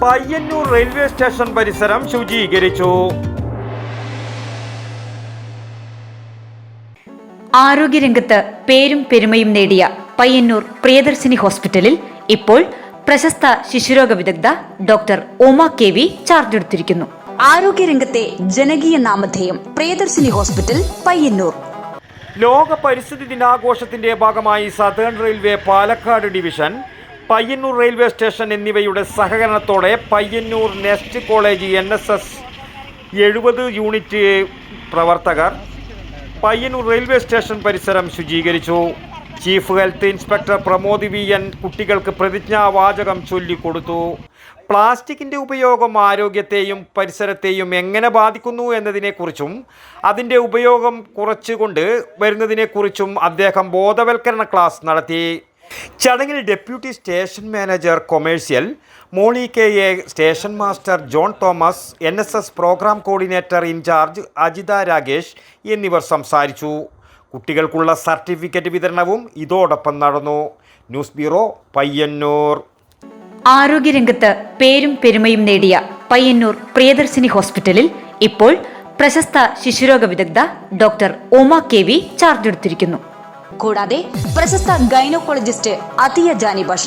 Payyanur railway station പരിസരം ശുചീകരിച്ചു. ആരോഗ്യരംഗത്ത് പേരും പെരുമയും നേടിയ പയ്യന്നൂർ പ്രിയദർശിനി ഹോസ്പിറ്റലിൽ ഇപ്പോൾ പ്രശസ്ത ശിശുരോഗ വിദഗ്ധ doctor Uma K V charge എടുത്തിരിക്കുന്നു. ആരോഗ്യരംഗത്തെ ജനകീയ നാമധേയം പ്രിയദർശിനി ഹോസ്പിറ്റൽ പയ്യന്നൂർ. ലോക പരിസ്ഥിതി ദിനാഘോഷത്തിന്റെ ഭാഗമായി southern railway Palakkad division Payyannur railway station എന്നിവയുടെ സഹകരണത്തോടെ Payyannur nest college N S S എഴുപത് യൂണിറ്റ് പ്രവർത്തകർ പയ്യന്നൂർ റെയിൽവേ സ്റ്റേഷൻ പരിസരം ശുചീകരിച്ചു. Chief health inspector Pramod V N കുട്ടികൾക്ക് പ്രതിജ്ഞാവാചകം ചൊല്ലിക്കൊടുത്തു. പ്ലാസ്റ്റിക്കിന്റെ ഉപയോഗം ആരോഗ്യത്തെയും പരിസരത്തെയും എങ്ങനെ ബാധിക്കുന്നു എന്നതിനെക്കുറിച്ചും അതിന്റെ ഉപയോഗം കുറച്ചുകൊണ്ട് വരുന്നതിനെക്കുറിച്ചും അദ്ദേഹം ബോധവൽക്കരണ ക്ലാസ് നടത്തി. ചടങ്ങിൽ deputy station manager commercial Molly K A station master John Thomas N S S programme coordinator incharge Ajitha Rakesh എന്നിവർ സംസാരിച്ചു. കുട്ടികൾക്കുള്ള സർട്ടിഫിക്കറ്റ് വിതരണവും ഇതോടൊപ്പം നടന്നു. News bureau Payyannur. ആരോഗ്യരംഗത്ത് പേരും പെരുമയും നേടിയ പയ്യന്നൂർ പ്രിയദർശിനി ഹോസ്പിറ്റലിൽ ഇപ്പോൾ പ്രശസ്ത ശിശുരോഗ വിദഗ്ധ doctor Uma K V charge എടുത്തിരിക്കുന്നു. കൂടാതെ പ്രശസ്ത ഗൈനോക്കോളജിസ്റ്റ് അതിയ ജാനി ബഷ